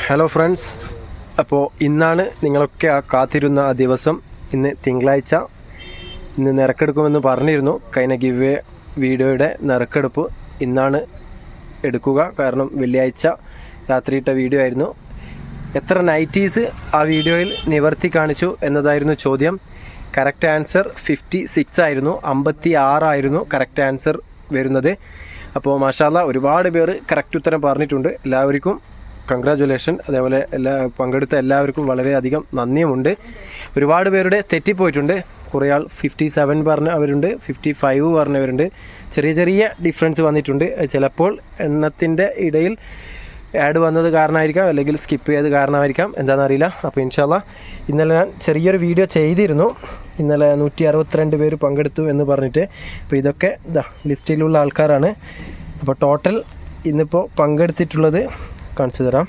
Hello friends അപ്പോൾ ഇന്നാണ് നിങ്ങളൊക്കെ ആ കാത്തിരുന്ന ആ ദിവസം. ഇന്ന് തിങ്കളാഴ്ച. ഇന്ന് നിരക്കെടുക്കുമെന്ന് പറഞ്ഞിരുന്നു. കഴിഞ്ഞ ഗിവ് വീഡിയോയുടെ നിരക്കെടുപ്പ് ഇന്നാണ് എടുക്കുക. കാരണം വെള്ളിയാഴ്ച രാത്രിയിട്ട വീഡിയോ ആയിരുന്നു. എത്ര നൈറ്റീസ് ആ വീഡിയോയിൽ നിവർത്തി കാണിച്ചു എന്നതായിരുന്നു ചോദ്യം. കറക്റ്റ് ആൻസർ ഫിഫ്റ്റി സിക്സ് ആയിരുന്നു. അമ്പത്തി ആറായിരുന്നു കറക്റ്റ് ആൻസർ വരുന്നത്. അപ്പോൾ മാഷാല്ല ഒരുപാട് പേർ കറക്റ്റ് ഉത്തരം പറഞ്ഞിട്ടുണ്ട്. എല്ലാവർക്കും കൺഗ്രാജുലേഷൻ അതേപോലെ എല്ലാ പങ്കെടുത്ത എല്ലാവർക്കും വളരെയധികം നന്ദിയുമുണ്ട്. ഒരുപാട് പേരുടെ തെറ്റിപ്പോയിട്ടുണ്ട്. കുറേ ആൾ ഫിഫ്റ്റി സെവൻ പറഞ്ഞവരുണ്ട് ഫിഫ്റ്റി ഫൈവ് പറഞ്ഞവരുണ്ട് ചെറിയ ചെറിയ ഡിഫറൻസ് വന്നിട്ടുണ്ട്. ചിലപ്പോൾ എണ്ണത്തിന്റെ ഇടയിൽ ആഡ് വന്നത് കാരണമായിരിക്കാം അല്ലെങ്കിൽ സ്കിപ്പ് ചെയ്ത് കാരണമായിരിക്കാം. എന്താണെന്നറിയില്ല അപ്പോൾ ഇൻഷാല്ല ഇന്നലെ ഞാൻ ചെറിയൊരു വീഡിയോ ചെയ്തിരുന്നു. ഇന്നലെ നൂറ്റി അറുപത്തിരണ്ട് പേര് പങ്കെടുത്തു എന്ന് പറഞ്ഞിട്ട്. അപ്പോൾ ഇതൊക്കെ ഇതാ ലിസ്റ്റിലുള്ള ആൾക്കാരാണ്. അപ്പോൾ ടോട്ടൽ ഇന്നിപ്പോൾ പങ്കെടുത്തിട്ടുള്ളത് കാണിച്ചു തരാം.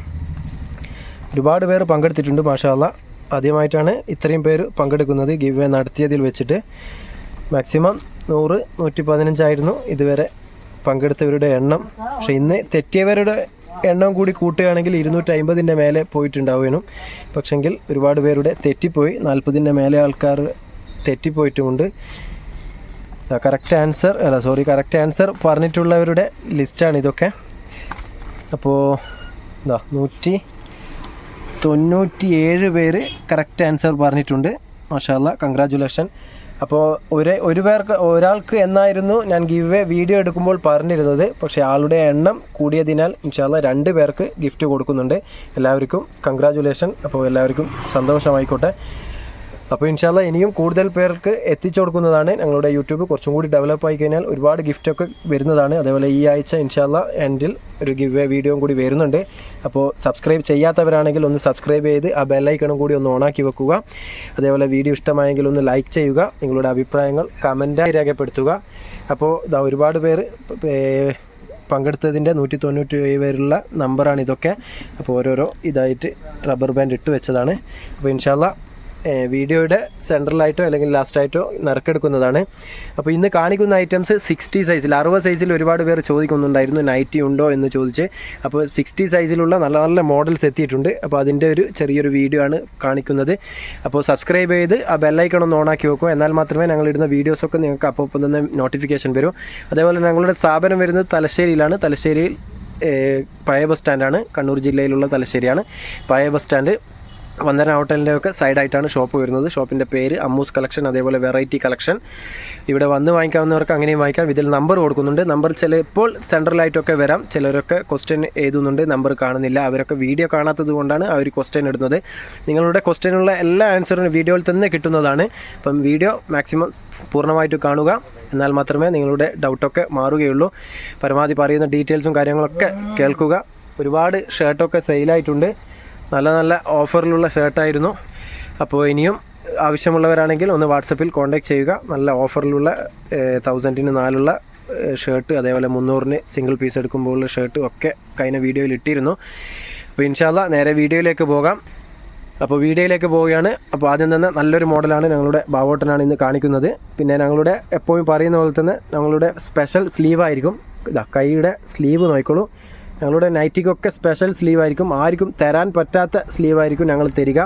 ഒരുപാട് പേർ പങ്കെടുത്തിട്ടുണ്ട് മാഷാല്ല ആദ്യമായിട്ടാണ് ഇത്രയും പേര് പങ്കെടുക്കുന്നത്. ഗിവ് വേ നടത്തിയതിൽ വെച്ചിട്ട് മാക്സിമം നൂറ് നൂറ്റി പതിനഞ്ചായിരുന്നു ഇതുവരെ പങ്കെടുത്തവരുടെ എണ്ണം. പക്ഷേ ഇന്ന് തെറ്റിയവരുടെ എണ്ണം കൂടി കൂട്ടുകയാണെങ്കിൽ ഇരുന്നൂറ്റി അമ്പതിന്റെ മേലെ പോയിട്ടുണ്ടാവുകയും. പക്ഷെങ്കിൽ ഒരുപാട് പേരുടെ തെറ്റിപ്പോയി. നാൽപ്പതിന്റെ മേലെ ആൾക്കാർ തെറ്റിപ്പോയിട്ടുമുണ്ട്. കറക്റ്റ് ആൻസർ അല്ല സോറി കറക്റ്റ് ആൻസർ പറഞ്ഞിട്ടുള്ളവരുടെ ലിസ്റ്റാണ് ഇതൊക്കെ. അപ്പോൾ എന്താ നൂറ്റി തൊണ്ണൂറ്റി ഏഴ് പേര് കറക്റ്റ് ആൻസർ പറഞ്ഞിട്ടുണ്ട്. മാഷാല്ല കൺഗ്രാജുലേഷൻ അപ്പോൾ ഒരേ ഒരു പേർക്ക് ഒരാൾക്ക് എന്നായിരുന്നു ഞാൻ ഗിവ് വീഡിയോ എടുക്കുമ്പോൾ പറഞ്ഞിരുന്നത്. പക്ഷേ ആളുടെ എണ്ണം കൂടിയതിനാൽ ഇൻഷാല്ല രണ്ട് പേർക്ക് ഗിഫ്റ്റ് കൊടുക്കുന്നുണ്ട്. എല്ലാവർക്കും കൺഗ്രാജുലേഷൻ അപ്പോൾ എല്ലാവർക്കും സന്തോഷമായിക്കോട്ടെ. അപ്പോൾ ഇൻഷാല്ല ഇനിയും കൂടുതൽ പേർക്ക് എത്തിച്ചു കൊടുക്കുന്നതാണ് ഞങ്ങളുടെ യൂട്യൂബ്. കുറച്ചും കൂടി ഡെവലപ്പ് ആയി കഴിഞ്ഞാൽ ഒരുപാട് ഗിഫ്റ്റൊക്കെ വരുന്നതാണ്. അതേപോലെ ഈ ആഴ്ച ഇൻഷാല്ല എൻഡിൽ ഒരു ഗിവ് വീഡിയോയും കൂടി വരുന്നുണ്ട്. അപ്പോൾ സബ്സ്ക്രൈബ് ചെയ്യാത്തവരാണെങ്കിൽ ഒന്ന് സബ്സ്ക്രൈബ് ചെയ്ത് ആ ബെല്ലൈക്കണും കൂടി ഒന്ന് ഓണാക്കി വെക്കുക. അതേപോലെ വീഡിയോ ഇഷ്ടമായെങ്കിൽ ഒന്ന് ലൈക്ക് ചെയ്യുക. നിങ്ങളുടെ അഭിപ്രായങ്ങൾ കമന്റായി രേഖപ്പെടുത്തുക. അപ്പോൾ ഇതാ ഒരുപാട് പേര് പങ്കെടുത്തതിന്റെ നൂറ്റി തൊണ്ണൂറ്റി ഏഴ് പേരുള്ള നമ്പറാണ് ഇതൊക്കെ. അപ്പോൾ ഓരോരോ ഇതായിട്ട് റബ്ബർ ബാൻഡ് ഇട്ട് വെച്ചതാണ്. അപ്പോൾ ഇൻഷാല്ല വീഡിയോയുടെ സെൻട്രലായിട്ടോ അല്ലെങ്കിൽ ലാസ്റ്റായിട്ടോ നറുക്കെടുക്കുന്നതാണ്. അപ്പോൾ ഇന്ന് കാണിക്കുന്ന ഐറ്റംസ് സിക്സ്റ്റി സൈസിൽ അറുപത് സൈസിൽ ഒരുപാട് പേർ ചോദിക്കുന്നുണ്ടായിരുന്നു നൈറ്റി ഉണ്ടോ എന്ന് ചോദിച്ച്. അപ്പോൾ സിക്സ്റ്റി സൈസിലുള്ള നല്ല നല്ല മോഡൽസ് എത്തിയിട്ടുണ്ട്. അപ്പോൾ അതിന്റെ ഒരു ചെറിയൊരു വീഡിയോ ആണ് കാണിക്കുന്നത്. അപ്പോൾ സബ്സ്ക്രൈബ് ചെയ്ത് ആ ബെല്ലൈക്കൺ ഒന്ന് ഓണാക്കി വെക്കുക. എന്നാൽ മാത്രമേ ഞങ്ങൾ ഇടുന്ന വീഡിയോസൊക്കെ നിങ്ങൾക്ക് അപ്പോൾ ഒപ്പം തന്നെ നോട്ടിഫിക്കേഷൻ വരും. അതേപോലെ ഞങ്ങളുടെ സ്ഥാപനം വരുന്നത് തലശ്ശേരിയിലാണ്. തലശ്ശേരിയിൽ പഴയ ബസ് സ്റ്റാൻഡാണ്. കണ്ണൂർ ജില്ലയിലുള്ള തലശ്ശേരിയാണ്. പഴയ ബസ് സ്റ്റാൻഡ് വന്ദന ഹോട്ടലിന്റെ ഒക്കെ സൈഡായിട്ടാണ് ഷോപ്പ് വരുന്നത്. ഷോപ്പിന്റെ പേര് അമ്മൂസ് കളക്ഷൻ അതേപോലെ വെറൈറ്റി കളക്ഷൻ. ഇവിടെ വന്ന് വാങ്ങിക്കാവുന്നവർക്ക് അങ്ങനെയും വാങ്ങിക്കാം. ഇതിൽ നമ്പർ കൊടുക്കുന്നുണ്ട്. നമ്പർ ചിലപ്പോൾ സെൻട്രലായിട്ടൊക്കെ വരാം. ചിലരൊക്കെ ക്വസ്റ്റ്യൻ എഴുതുന്നുണ്ട്. നമ്പർ കാണുന്നില്ല. അവരൊക്കെ വീഡിയോ കാണാത്തത് കൊണ്ടാണ് അവർ ക്വസ്റ്റ്യൻ ഇടുന്നത്. നിങ്ങളുടെ ക്വസ്റ്റ്യനുള്ള എല്ലാ ആൻസറും വീഡിയോയിൽ തന്നെ കിട്ടുന്നതാണ്. അപ്പം വീഡിയോ മാക്സിമം പൂർണമായിട്ട് കാണുക. എന്നാൽ മാത്രമേ നിങ്ങളുടെ ഡൗട്ടൊക്കെ മാറുകയുള്ളൂ. പരമാവധി പറയുന്ന ഡീറ്റെയിൽസും കാര്യങ്ങളൊക്കെ കേൾക്കുക. ഒരുപാട് ഷർട്ടൊക്കെ സെയിലായിട്ടുണ്ട് നല്ല നല്ല ഓഫറിലുള്ള ഷർട്ടായിരുന്നു. അപ്പോൾ ഇനിയും ആവശ്യമുള്ളവരാണെങ്കിൽ ഒന്ന് വാട്സപ്പിൽ കോൺടാക്ട് ചെയ്യുക. നല്ല ഓഫറിലുള്ള തൗസൻഡിന് നാലുള്ള ഷർട്ട് അതേപോലെ മുന്നൂറിന് സിംഗിൾ പീസ് എടുക്കുമ്പോൾ ഉള്ള ഷർട്ട് ഒക്കെ കഴിഞ്ഞ വീഡിയോയിൽ ഇട്ടിരുന്നു. അപ്പോൾ ഇൻഷാല്ല നേരെ വീഡിയോയിലേക്ക് പോകാം. അപ്പോൾ വീഡിയോയിലേക്ക് പോവുകയാണ്. അപ്പോൾ ആദ്യം തന്നെ നല്ലൊരു മോഡലാണ് ഞങ്ങളുടെ ബാവോട്ടനാണ് ഇന്ന് കാണിക്കുന്നത്. പിന്നെ ഞങ്ങളുടെ എപ്പോഴും പറയുന്ന പോലെ തന്നെ ഞങ്ങളുടെ സ്പെഷ്യൽ സ്ലീവായിരിക്കും കൈയുടെ സ്ലീവ് നോക്കിക്കോളൂ. ഞങ്ങളുടെ നൈറ്റിക്കൊക്കെ സ്പെഷ്യൽ സ്ലീവ് ആയിരിക്കും. ആർക്കും തരാൻ പറ്റാത്ത സ്ലീവ് ആയിരിക്കും ഞങ്ങൾ തരിക.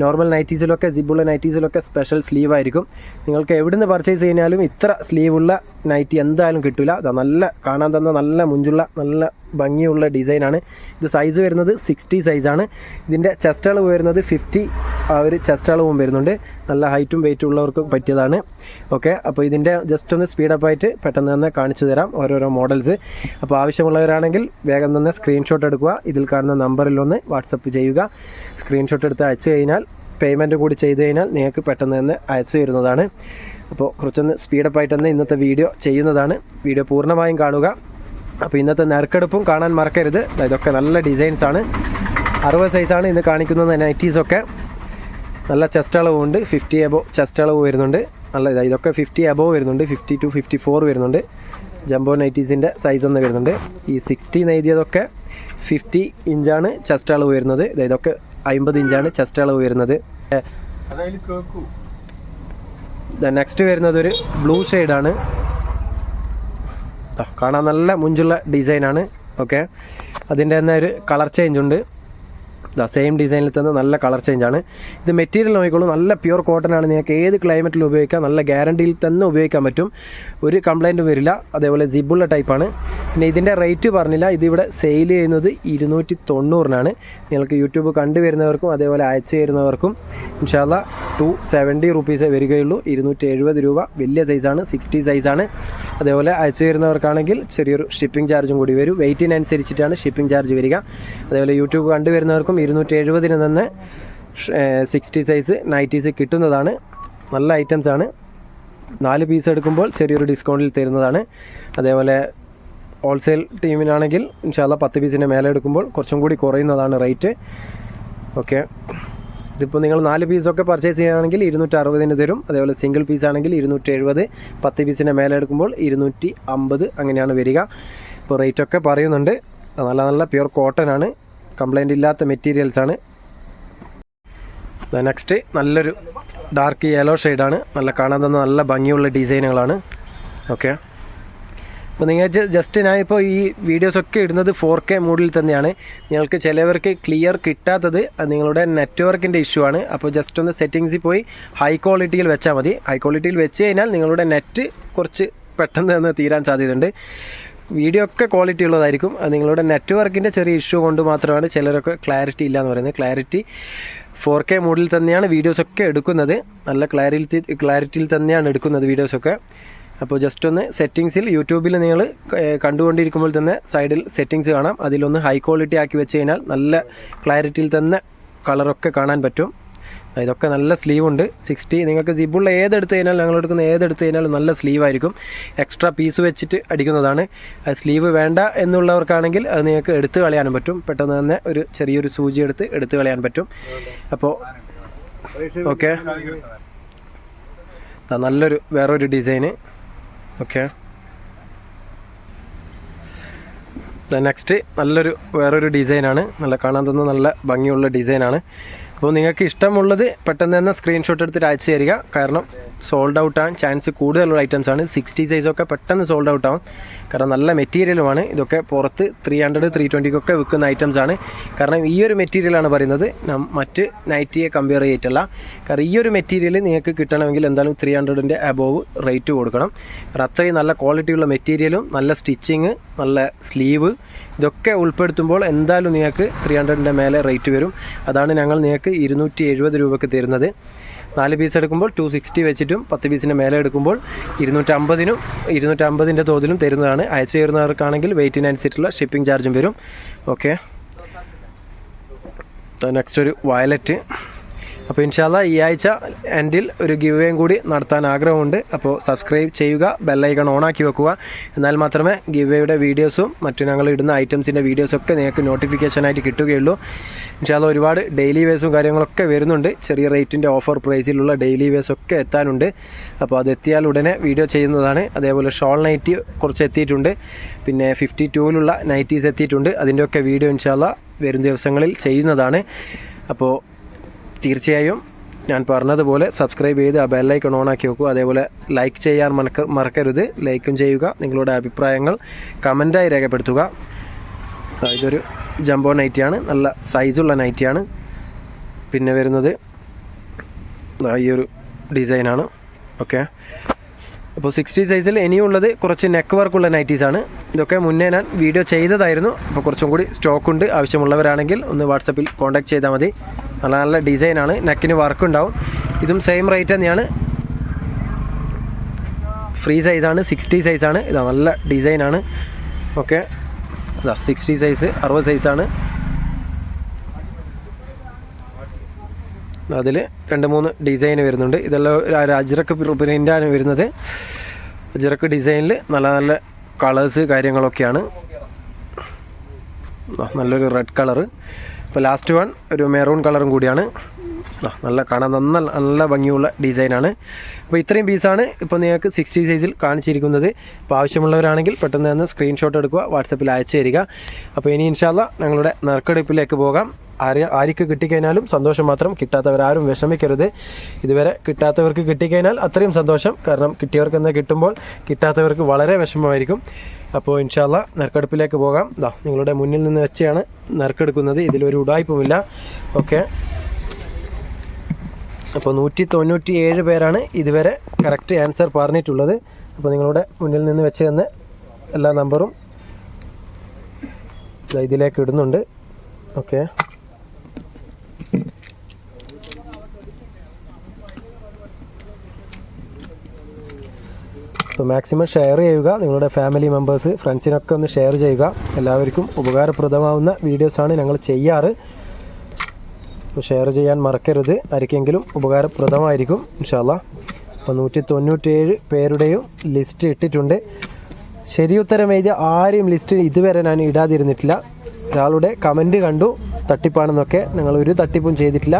നോർമൽ നൈറ്റീസിലൊക്കെ സിബുള്ള നൈറ്റീസിലൊക്കെ സ്പെഷ്യൽ സ്ലീവ് ആയിരിക്കും. നിങ്ങൾക്ക് എവിടുന്ന് പർച്ചേസ് ചെയ്താലും ഇത്ര സ്ലീവുള്ള നൈറ്റി എന്തായാലും കിട്ടില്ല നല്ല കാണാൻ തന്നെ നല്ല മുഞ്ചുള്ള നല്ല ഭംഗിയുള്ള ഡിസൈനാണ്. ഇത് സൈസ് വരുന്നത് സിക്സ്റ്റി സൈസാണ് ഇതിന്റെ ചെസ്റ്റ് അളവ് വരുന്നത് ഫിഫ്റ്റി ആ ഒരു ചെസ്റ്റ് അളവും വരുന്നുണ്ട്. നല്ല ഹൈറ്റും വെയിറ്റും ഉള്ളവർക്ക് പറ്റിയതാണ്. ഓക്കെ അപ്പോൾ ഇതിന്റെ ജസ്റ്റ് ഒന്ന് സ്പീഡപ്പ് ആയിട്ട് പെട്ടെന്ന് തന്നെ കാണിച്ചു തരാം ഓരോരോ മോഡൽസ് അപ്പോൾ ആവശ്യമുള്ളവരാണെങ്കിൽ വേഗം തന്നെ സ്ക്രീൻഷോട്ട് എടുക്കുക. ഇതിൽ കാണുന്ന നമ്പറിൽ ഒന്ന് വാട്സപ്പ് ചെയ്യുക. സ്ക്രീൻഷോട്ട് എടുത്ത് അയച്ചു കഴിഞ്ഞാൽ പേയ്മെന്റ് കൂടി ചെയ്തു കഴിഞ്ഞാൽ നിങ്ങൾക്ക് പെട്ടെന്ന് തന്നെ അയച്ചു തരുന്നതാണ്. അപ്പോൾ കുറച്ചൊന്ന് സ്പീഡപ്പായിട്ട് തന്നെ ഇന്നത്തെ വീഡിയോ ചെയ്യുന്നതാണ്. വീഡിയോ പൂർണമായും കാണുക. അപ്പോൾ ഇന്നത്തെ നറുക്കെടുപ്പും കാണാൻ മറക്കരുത്. ഇതൊക്കെ നല്ല ഡിസൈൻസ് ആണ്. അറുപത് സൈസാണ് ഇന്ന് കാണിക്കുന്നത് നൈറ്റീസൊക്കെ നല്ല ചെസ്റ്റ് അളവുണ്ട് ഫിഫ്റ്റി എബോ ചെസ്റ്റ് അളവ് വരുന്നുണ്ട്. നല്ല ഇതാ ഇതൊക്കെ ഫിഫ്റ്റി എബോ വരുന്നുണ്ട്. ഫിഫ്റ്റി ടു ഫിഫ്റ്റി ഫോർ വരുന്നുണ്ട് ജംബോ നൈറ്റീസിന്റെ സൈസ് ഒന്ന് വരുന്നുണ്ട്. ഈ സിക്സ്റ്റി നെയ്തിയതൊക്കെ ഫിഫ്റ്റി ഇഞ്ചാണ് ചെസ്റ്റ് അളവ് വരുന്നത്. ഇതൊക്കെ അമ്പത് ഇഞ്ചാണ് ചെസ്റ്റ് അളവ് വരുന്നത്. നെക്സ്റ്റ് വരുന്നത് ഒരു ബ്ലൂ ഷെയ്ഡാണ് കാണാൻ നല്ല മുഞ്ചുള്ള ഡിസൈനാണ് ഓക്കെ അതിന്റെ തന്നെ ഒരു കളർ ചേഞ്ച് ഉണ്ട്. സെയിം ഡിസൈനിൽ തന്നെ നല്ല കളർ ചേഞ്ച് ആണ്. ഇത് മെറ്റീരിയൽ നോക്കിക്കോളൂ. നല്ല പ്യുർ കോട്ടൺ ആണ്. നിങ്ങൾക്ക് ഏത് ക്ലൈമറ്റിൽ ഉപയോഗിക്കാം നല്ല ഗ്യാരണ്ടിയിൽ തന്നെ ഉപയോഗിക്കാൻ പറ്റും. ഒരു കംപ്ലൈന്റും വരില്ല. അതേപോലെ സിബുള്ള ടൈപ്പാണ് പിന്നെ ഇതിന്റെ റേറ്റ് പറഞ്ഞില്ല. ഇതിവിടെ സെയിൽ ചെയ്യുന്നത് ഇരുന്നൂറ്റി തൊണ്ണൂറിനാണ് നിങ്ങൾക്ക് യൂട്യൂബ് കണ്ടുവരുന്നവർക്കും അതേപോലെ അയച്ചു തരുന്നവർക്കും ഇൻഷാല്ല ടു സെവന്റി റുപ്പീസേ വരികയുള്ളൂ. ഇരുന്നൂറ്റി എഴുപത് രൂപ. വലിയ സൈസാണ് സിക്സ്റ്റി സൈസാണ് അതേപോലെ അയച്ചു തരുന്നവർക്കാണെങ്കിൽ ചെറിയൊരു ഷിപ്പിംഗ് ചാർജും കൂടി വരും. വെയിറ്റിനനുസരിച്ചിട്ടാണ് ഷിപ്പിംഗ് ചാർജ് വരിക. അതേപോലെ യൂട്യൂബ് കണ്ടുവരുന്നവർക്കും ഇരുന്നൂറ്റി എഴുപതിന് തന്നെ സിക്സ്റ്റി സൈസ് നൈറ്റീസ് കിട്ടുന്നതാണ്. നല്ല ഐറ്റംസാണ് നാല് പീസ് എടുക്കുമ്പോൾ ചെറിയൊരു ഡിസ്കൗണ്ടിൽ തരുന്നതാണ്. അതേപോലെ ഹോൾസെയിൽ ടീമിനാണെങ്കിൽ ഇൻഷാല്ല പത്ത് പീസിന്റെ മേലെ എടുക്കുമ്പോൾ കുറച്ചും കൂടി കുറയുന്നതാണ് റേറ്റ് ഓക്കെ ഇതിപ്പോൾ നിങ്ങൾ നാല് പീസൊക്കെ പർച്ചേസ് ചെയ്യുകയാണെങ്കിൽ ഇരുന്നൂറ്റി അറുപതിന് തരും. അതേപോലെ സിംഗിൾ പീസ് ആണെങ്കിൽ ഇരുന്നൂറ്റി എഴുപത് പത്ത് പീസിന്റെ മേലെ എടുക്കുമ്പോൾ ഇരുന്നൂറ്റി അമ്പത് അങ്ങനെയാണ് വരിക. ഇപ്പോൾ റേറ്റൊക്കെ പറയുന്നുണ്ട്. നല്ല നല്ല പ്യുർ കോട്ടൺ ആണ്. കംപ്ലൈന്റ് ഇല്ലാത്ത മെറ്റീരിയൽസ് ആണ്. നെക്സ്റ്റ് നല്ലൊരു ഡാർക്ക് യെല്ലോ ഷെയ്ഡാണ് നല്ല കാണാൻ തന്നെ നല്ല ഭംഗിയുള്ള ഡിസൈനുകളാണ് ഓക്കെ അപ്പോൾ നിങ്ങൾ ജസ്റ്റ് ഞാനിപ്പോൾ ഈ വീഡിയോസൊക്കെ ഇടുന്നത് ഫോർ കെ മൂഡിൽ തന്നെയാണ്. നിങ്ങൾക്ക് ചിലവർക്ക് ക്ലിയർ കിട്ടാത്തത് നിങ്ങളുടെ നെറ്റ്വർക്കിന്റെ ഇഷ്യൂ ആണ്. അപ്പോൾ ജസ്റ്റ് ഒന്ന് സെറ്റിങ്സിൽ പോയി ഹൈ ക്വാളിറ്റിയിൽ വെച്ചാൽ മതി. ഹൈ ക്വാളിറ്റിയിൽ വെച്ച് കഴിഞ്ഞാൽ നിങ്ങളുടെ നെറ്റ് കുറച്ച് പെട്ടെന്ന് തന്നെ തീരാൻ സാധ്യതയുണ്ട്. വീഡിയോ ഒക്കെ ക്വാളിറ്റി ഉള്ളതായിരിക്കും. നിങ്ങളുടെ നെറ്റ്വർക്കിന്റെ ചെറിയ ഇഷ്യൂ കൊണ്ട് മാത്രമാണ് ചിലരൊക്കെ ക്ലാരിറ്റി ഇല്ല എന്ന് പറയുന്നത്. ക്ലാരിറ്റി ഫോർ കെ മോഡിൽ തന്നെയാണ് വീഡിയോസൊക്കെ എടുക്കുന്നത്. നല്ല ക്ലാരിറ്റി ക്ലാരിറ്റിയിൽ തന്നെയാണ് എടുക്കുന്നത് വീഡിയോസൊക്കെ അപ്പോൾ ജസ്റ്റ് ഒന്ന് സെറ്റിങ്സിൽ യൂട്യൂബിൽ നിങ്ങൾ കണ്ടുകൊണ്ടിരിക്കുമ്പോൾ തന്നെ സൈഡിൽ സെറ്റിങ്സ് കാണാം. അതിലൊന്ന് ഹൈ ക്വാളിറ്റി ആക്കി വെച്ച് കഴിഞ്ഞാൽ നല്ല ക്ലാരിറ്റിയിൽ തന്നെ കളറൊക്കെ കാണാൻ പറ്റും. ഇതൊക്കെ നല്ല സ്ലീവ് ഉണ്ട്. സിക്സ്റ്റി നിങ്ങൾക്ക് സിബുള്ള ഏതെടുത്ത് കഴിഞ്ഞാൽ ഞങ്ങൾ എടുക്കുന്ന ഏതെടുത്ത് കഴിഞ്ഞാലും നല്ല സ്ലീവ് ആയിരിക്കും. എക്സ്ട്രാ പീസ് വെച്ചിട്ട് അടിക്കുന്നതാണ്. അത് സ്ലീവ് വേണ്ട എന്നുള്ളവർക്കാണെങ്കിൽ അത് നിങ്ങൾക്ക് എടുത്ത് കളയാനും പറ്റും. പെട്ടെന്ന് തന്നെ ഒരു ചെറിയൊരു സൂചി എടുത്ത് എടുത്ത് കളയാൻ പറ്റും. അപ്പോൾ ഓക്കെ. നല്ലൊരു വേറൊരു ഡിസൈന് ഓക്കെ നെക്സ്റ്റ് നല്ലൊരു വേറൊരു ഡിസൈനാണ്. നല്ല കാണാൻ തന്നെ നല്ല ഭംഗിയുള്ള ഡിസൈനാണ്. അപ്പോൾ നിങ്ങൾക്ക് ഇഷ്ടമുള്ളത് പെട്ടെന്ന് തന്നെ സ്ക്രീൻഷോട്ട് എടുത്തിട്ട് അയച്ചു തരിക. കാരണം സോൾഡ് ഔട്ട് ആവാൻ ചാൻസ് കൂടുതലുള്ള ഐറ്റംസ് ആണ്. സിക്സ്റ്റി സൈസൊക്കെ പെട്ടെന്ന് സോൾഡ് ഔട്ട് ആവും. കാരണം നല്ല മെറ്റീരിയലുമാണ് ഇതൊക്കെ പുറത്ത് ത്രീ ഹൺഡ്രഡ് ത്രീ ട്വന്റിക്കൊക്കെ വിൽക്കുന്ന ഐറ്റംസ് ആണ്. കാരണം ഈ ഒരു മെറ്റീരിയലാണ് പറയുന്നത്. മറ്റ് നൈറ്റിയെ കമ്പയർ ചെയ്തിട്ടല്ല കാരണം ഈ ഒരു മെറ്റീരിയൽ നിങ്ങൾക്ക് കിട്ടണമെങ്കിൽ എന്തായാലും ത്രീ ഹൺഡ്രഡിന്റെ അബോവ് റേറ്റ് കൊടുക്കണം. കാരണം അത്രയും നല്ല ക്വാളിറ്റിയുള്ള മെറ്റീരിയലും നല്ല സ്റ്റിച്ചിങ് നല്ല സ്ലീവ് ഇതൊക്കെ ഉൾപ്പെടുത്തുമ്പോൾ എന്തായാലും നിങ്ങൾക്ക് ത്രീ ഹൺഡ്രഡിന്റെ മേലെ റേറ്റ് വരും. അതാണ് ഞങ്ങൾ നിങ്ങൾക്ക് ഇരുന്നൂറ്റി എഴുപത് രൂപയ്ക്ക് തരുന്നത്. നാല് പീസ് എടുക്കുമ്പോൾ ടു സിക്സ്റ്റി വെച്ചിട്ടും പത്ത് പീസിന്റെ മേലെ എടുക്കുമ്പോൾ ഇരുന്നൂറ്റമ്പതിനും ഇരുന്നൂറ്റമ്പതിന്റെ തോതിലും തരുന്നതാണ്. അയച്ചു തരുന്നവർക്കാണെങ്കിൽ വെയിറ്റിനനുസരിച്ചുള്ള ഷിപ്പിംഗ് ചാർജും വരും. ഓക്കെ നെക്സ്റ്റ് ഒരു വയലറ്റ് അപ്പോൾ ഇൻഷാല്ല ഈ ആഴ്ച എൻഡിൽ ഒരു ഗിവേയും കൂടി നടത്താൻ ആഗ്രഹമുണ്ട്. അപ്പോൾ സബ്സ്ക്രൈബ് ചെയ്യുക ബെല്ലൈക്കൺ ഓണാക്കി വെക്കുക. എന്നാൽ മാത്രമേ ഗിവേയുടെ വീഡിയോസും മറ്റു ഞങ്ങൾ ഇടുന്ന ഐറ്റംസിന്റെ വീഡിയോസൊക്കെ നിങ്ങൾക്ക് നോട്ടിഫിക്കേഷനായിട്ട് കിട്ടുകയുള്ളൂ. ഇൻഷാല്ല ഒരുപാട് ഡെയിലി വേസും കാര്യങ്ങളൊക്കെ വരുന്നുണ്ട്. ചെറിയ റേറ്റിന്റെ ഓഫർ പ്രൈസിലുള്ള ഡെയിലി വേസൊക്കെ എത്താനുണ്ട്. അപ്പോൾ അത് എത്തിയാൽ ഉടനെ വീഡിയോ ചെയ്യുന്നതാണ്. അതേപോലെ ഷോൾ നൈറ്റി കുറച്ച് എത്തിയിട്ടുണ്ട്. പിന്നെ ഫിഫ്റ്റി ടൂവിലുള്ള നൈറ്റീസ് എത്തിയിട്ടുണ്ട്. അതിന്റെയൊക്കെ വീഡിയോ ഇൻഷാല്ല വരും ദിവസങ്ങളിൽ ചെയ്യുന്നതാണ്. അപ്പോൾ തീർച്ചയായും ഞാൻ പറഞ്ഞതുപോലെ സബ്സ്ക്രൈബ് ചെയ്ത് ആ ബെല്ലൈക്കൺ ഓണാക്കി വെക്കുക അതേപോലെ ലൈക്ക് ചെയ്യാൻ മറക്ക മറക്കരുത്. ലൈക്കും ചെയ്യുക. നിങ്ങളുടെ അഭിപ്രായങ്ങൾ കമന്റായി രേഖപ്പെടുത്തുക. ഇതൊരു ജംബോ നൈറ്റിയാണ് നല്ല സൈസുള്ള നൈറ്റിയാണ് പിന്നെ വരുന്നത് ഈ ഒരു ഡിസൈനാണ് ഓക്കെ അപ്പോൾ സിക്സ്റ്റി സൈസിൽ ഇനിയുള്ളത് കുറച്ച് നെക്ക് വർക്കുള്ള നൈറ്റീസ് ആണ്. ഇതൊക്കെ മുന്നേ ഞാൻ വീഡിയോ ചെയ്തതായിരുന്നു. അപ്പോൾ കുറച്ചും കൂടി സ്റ്റോക്ക് ഉണ്ട്. ആവശ്യമുള്ളവരാണെങ്കിൽ ഒന്ന് വാട്സപ്പിൽ കോൺടാക്ട് ചെയ്താൽ മതി. നല്ല നല്ല ഡിസൈനാണ് നെക്കിന് വർക്ക് ഉണ്ടാവും. ഇതും സെയിം റേറ്റ് തന്നെയാണ്. ഫ്രീ സൈസാണ് സിക്സ്റ്റി സൈസാണ് ഇതാ നല്ല ഡിസൈനാണ് ഓക്കെ അതാ സിക്സ്റ്റി സൈസ് അറുപത് സൈസാണ് അതിൽ രണ്ട് മൂന്ന് ഡിസൈൻ വരുന്നുണ്ട്. ഇതെല്ലാം അജിറക്ക് പ്രിന്റാണ് വരുന്നത്. അജിറക്ക് ഡിസൈനിൽ നല്ല നല്ല കളേഴ്സ് കാര്യങ്ങളൊക്കെയാണ്. നല്ലൊരു റെഡ് കളർ ഇപ്പോൾ ലാസ്റ്റ് വൺ ഒരു മെറൂൺ കളറും കൂടിയാണ്. നല്ല കാണാൻ നല്ല നല്ല ഭംഗിയുള്ള ഡിസൈനാണ്. അപ്പോൾ ഇത്രയും പീസാണ് ഇപ്പോൾ നിങ്ങൾക്ക് സിക്സ്റ്റി സൈസിൽ കാണിച്ചിരിക്കുന്നത്. ഇപ്പോൾ ആവശ്യമുള്ളവരാണെങ്കിൽ പെട്ടെന്ന് തന്നെ സ്ക്രീൻഷോട്ട് എടുക്കുക വാട്സപ്പിൽ അയച്ചു തരിക. അപ്പോൾ ഇനി ഇൻഷാല്ല ഞങ്ങളുടെ നറുക്കെടുപ്പിലേക്ക് പോകാം. ആര് ആർക്ക് കിട്ടിക്കഴിഞ്ഞാലും സന്തോഷം മാത്രം കിട്ടാത്തവർ ആരും വിഷമിക്കരുത്. ഇതുവരെ കിട്ടാത്തവർക്ക് കിട്ടിക്കഴിഞ്ഞാൽ അത്രയും സന്തോഷം. കാരണം കിട്ടിയവർക്ക് എന്നാൽ കിട്ടുമ്പോൾ കിട്ടാത്തവർക്ക് വളരെ വിഷമമായിരിക്കും. അപ്പോൾ ഇൻഷാല്ല നറുക്കെടുപ്പിലേക്ക് പോകാം. ദാ നിങ്ങളുടെ മുന്നിൽ നിന്ന് വെച്ചാണ് നറുക്കെടുക്കുന്നത്. ഇതിലൊരു ഉടായ്പുമില്ല ഓക്കെ. അപ്പോൾ നൂറ്റി തൊണ്ണൂറ്റി ഏഴ് പേരാണ് ഇതുവരെ കറക്റ്റ് ആൻസർ പറഞ്ഞിട്ടുള്ളത്. അപ്പോൾ നിങ്ങളുടെ മുന്നിൽ നിന്ന് വെച്ച് തന്നെ എല്ലാ നമ്പറും ഇതിലേക്ക് ഇടുന്നുണ്ട്. ഓക്കെ. അപ്പോൾ മാക്സിമം ഷെയർ ചെയ്യുക. നിങ്ങളുടെ ഫാമിലി മെമ്പേഴ്സ് ഫ്രണ്ട്സിനൊക്കെ ഒന്ന് ഷെയർ ചെയ്യുക. എല്ലാവർക്കും ഉപകാരപ്രദമാവുന്ന വീഡിയോസാണ് ഞങ്ങൾ ചെയ്യാറ്. അപ്പോൾ ഷെയർ ചെയ്യാൻ മറക്കരുത്. ആർക്കെങ്കിലും ഉപകാരപ്രദമായിരിക്കും. ഇൻഷാല്ല അപ്പോൾ നൂറ്റി തൊണ്ണൂറ്റേഴ് പേരുടെയും ലിസ്റ്റ് ഇട്ടിട്ടുണ്ട്. ശരിയുത്തരം എഴുതിയ ആരെയും ലിസ്റ്റ് ഇതുവരെ ഞാൻ ഇടാതിരുന്നിട്ടില്ല. ഒരാളുടെ കമന്റ് കണ്ടു തട്ടിപ്പാണെന്നൊക്കെ ഞങ്ങൾ ഒരു തട്ടിപ്പും ചെയ്തിട്ടില്ല.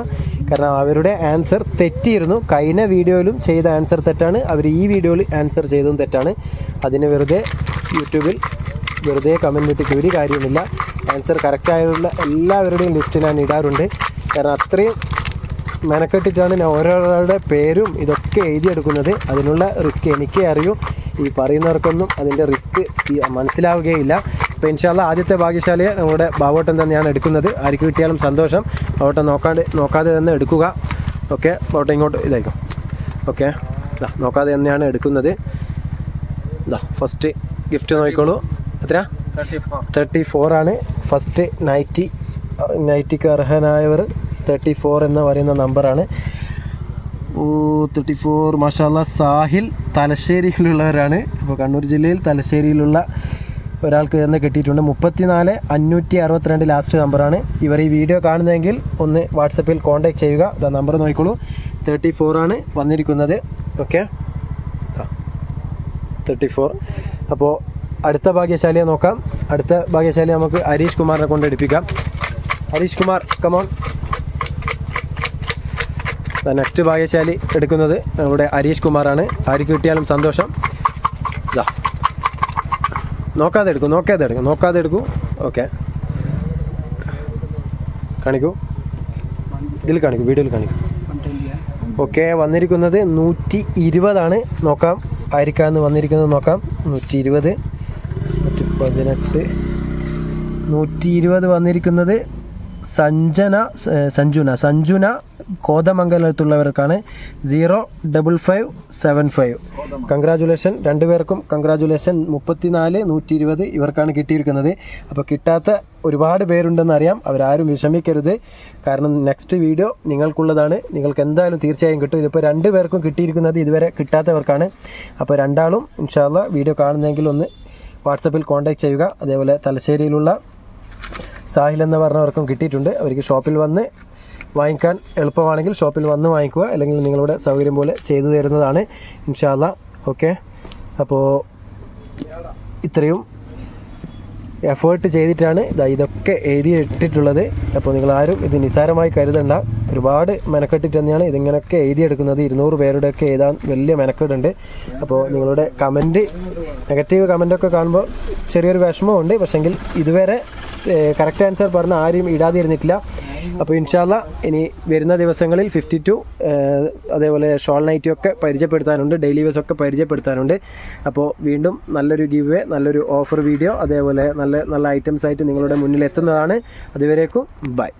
കാരണം അവരുടെ ആൻസർ തെറ്റിയിരുന്നു. കഴിഞ്ഞ വീഡിയോയിലും ചെയ്ത ആൻസർ തെറ്റാണ്. അവർ ഈ വീഡിയോയിൽ ആൻസർ ചെയ്തതും തെറ്റാണ്. അതിന് വെറുതെ യൂട്യൂബിൽ വെറുതെ കമന്റ് ഇട്ടിട്ട് ഒരു കാര്യമില്ല ആൻസർ കറക്റ്റായുള്ള എല്ലാവരുടെയും ലിസ്റ്റ് ഞാൻ ഇടാറുണ്ട്. കാരണം അത്രയും മെനക്കെട്ടിട്ടാണ് ഞാൻ ഓരോരാളുടെ പേരും ഇതൊക്കെ എഴുതിയെടുക്കുന്നത്. അതിനുള്ള റിസ്ക് എനിക്കേ അറിയൂ. ഈ പറയുന്നവർക്കൊന്നും അതിന്റെ റിസ്ക് മനസ്സിലാവുകയില്ല. അപ്പോൾ ഇൻഷാല്ല ആദ്യത്തെ ഭാഗ്യശാലിയെ നമ്മുടെ ബാവോട്ടൻ തന്നെയാണ് എടുക്കുന്നത്. ആർക്ക് കിട്ടിയാലും സന്തോഷം. ബാവോട്ടൻ നോക്കാണ്ട് നോക്കാതെ തന്നെ എടുക്കുക. ഓക്കെ ബാവോട്ടൻ ഇങ്ങോട്ട് ഇതായിരിക്കും ഓക്കെ ഇതാ നോക്കാതെ തന്നെയാണ് എടുക്കുന്നത്. ഇതാ ഫസ്റ്റ് ഗിഫ്റ്റ് നോക്കിക്കോളൂ. എത്ര തേർട്ടി ഫോർ ആണ് ഫസ്റ്റ് നൈറ്റി നൈറ്റിക്ക് അർഹനായവർ തേർട്ടി ഫോർ എന്ന് പറയുന്ന നമ്പറാണ് തേർട്ടി ഫോർ മാഷാല്ല സാഹിൽ തലശ്ശേരിയിലുള്ളവരാണ്. അപ്പോൾ കണ്ണൂർ ജില്ലയിൽ തലശ്ശേരിയിലുള്ള ഒരാൾക്ക് തന്നെ കിട്ടിയിട്ടുണ്ട്. മുപ്പത്തിനാല് അഞ്ഞൂറ്റി അറുപത്തിരണ്ട് ലാസ്റ്റ് നമ്പറാണ് ഇവർ ഈ വീഡിയോ കാണുന്നതെങ്കിൽ ഒന്ന് വാട്സപ്പിൽ കോൺടാക്ട് ചെയ്യുക. ഇതാ നമ്പർ നോക്കിക്കോളൂ. തേർട്ടി ആണ് വന്നിരിക്കുന്നത്. ഓക്കെ തേർട്ടി ഫോർ അപ്പോൾ അടുത്ത ഭാഗ്യശാലിയെ നോക്കാം. അടുത്ത ഭാഗ്യശാലി നമുക്ക് ഹരീഷ് കുമാറിനെ കൊണ്ട് എടുപ്പിക്കാം. Harish Kumar come on next ഭാഗ്യശാലി എടുക്കുന്നത് നമ്മുടെ ഹരീഷ് കുമാറാണ്. ആര് കിട്ടിയാലും സന്തോഷം. ഇതാ. നോക്കാതെ എടുക്കും നോക്കാതെ എടുക്കും നോക്കാതെ എടുക്കൂ ഓക്കെ. കാണിക്കൂ. ഇതിൽ കാണിക്കൂ വീഡിയോയിൽ കാണിക്കൂ. ഓക്കെ വന്നിരിക്കുന്നത് നൂറ്റി ഇരുപതാണ് നോക്കാം ആയിരിക്കാന്ന് വന്നിരിക്കുന്നത് നോക്കാം. നൂറ്റി ഇരുപത് നൂറ്റി പതിനെട്ട് നൂറ്റി ഇരുപത് വന്നിരിക്കുന്നത് Sanjana Sanjuna Sanjuna കോതമംഗലത്തുള്ളവർക്കാണ് zero double five seven five. Congratulation രണ്ടുപേർക്കും കൺഗ്രാജുലേഷൻ മുപ്പത്തിനാല് നൂറ്റി ഇരുപത് ഇവർക്കാണ് കിട്ടിയിരിക്കുന്നത്. അപ്പോൾ കിട്ടാത്ത ഒരുപാട് പേരുണ്ടെന്ന് അറിയാം. അവരാരും വിഷമിക്കരുത്. കാരണം നെക്സ്റ്റ് വീഡിയോ നിങ്ങൾക്കുള്ളതാണ്. നിങ്ങൾക്ക് എന്തായാലും തീർച്ചയായും കിട്ടും. ഇതിപ്പോൾ രണ്ട് പേർക്കും കിട്ടിയിരിക്കുന്നത് ഇതുവരെ കിട്ടാത്തവർക്കാണ്. അപ്പോൾ രണ്ടാളും ഇൻഷാല്ല വീഡിയോ കാണുന്നെങ്കിൽ ഒന്ന് വാട്സപ്പിൽ കോൺടാക്ട് ചെയ്യുക. അതേപോലെ തലശ്ശേരിയിലുള്ള സാഹിൽ എന്ന് പറഞ്ഞവർക്കും കിട്ടിയിട്ടുണ്ട്. അവർക്ക് ഷോപ്പിൽ വന്ന് വാങ്ങിക്കാൻ എളുപ്പമാണെങ്കിൽ ഷോപ്പിൽ വന്ന് വാങ്ങിക്കുക. അല്ലെങ്കിൽ നിങ്ങളുടെ സൗകര്യം പോലെ ചെയ്തു തരുന്നതാണ്. ഇൻഷാല്ല ഓക്കെ? അപ്പോൾ ഇത്രയും. എഫേർട്ട് ചെയ്തിട്ടാണ് ഇതാ ഇതൊക്കെ എഴുതി ഇട്ടിട്ടുള്ളത് അപ്പോൾ നിങ്ങൾ ആരും ഇത് നിസ്സാരമായി കരുതണ്ട. ഒരുപാട് മെനക്കെട്ടിട്ട് തന്നെയാണ് ഇതിങ്ങനെയൊക്കെ എഴുതിയെടുക്കുന്നത്. ഇരുന്നൂറ് പേരുടെയൊക്കെ എഴുതാൻ വലിയ മെനക്കെടുണ്ട്. അപ്പോൾ നിങ്ങളുടെ കമന്റ് നെഗറ്റീവ് കമന്റൊക്കെ കാണുമ്പോൾ ചെറിയൊരു വിഷമമുണ്ട്. പക്ഷെങ്കിൽ ഇതുവരെ കറക്റ്റ് ആൻസർ പറഞ്ഞ ആരും ഇടാതിരുന്നിട്ടില്ല. അപ്പോൾ ഇൻഷാല്ല ഇനി വരുന്ന ദിവസങ്ങളിൽ ഫിഫ്റ്റി ടു അതേപോലെ ഷോൾ നൈറ്റി ഒക്കെ പരിചയപ്പെടുത്താനുണ്ട് ഡെയിലി വേസ് ഒക്കെ പരിചയപ്പെടുത്താനുണ്ട്. അപ്പോൾ വീണ്ടും നല്ലൊരു ഗിവ് വേ നല്ലൊരു ഓഫർ വീഡിയോ അതേപോലെ നല്ല നല്ല ഐറ്റംസ് ആയിട്ട് നിങ്ങളുടെ മുന്നിൽ എത്തുന്നതാണ് അതുവരേക്കും ബൈ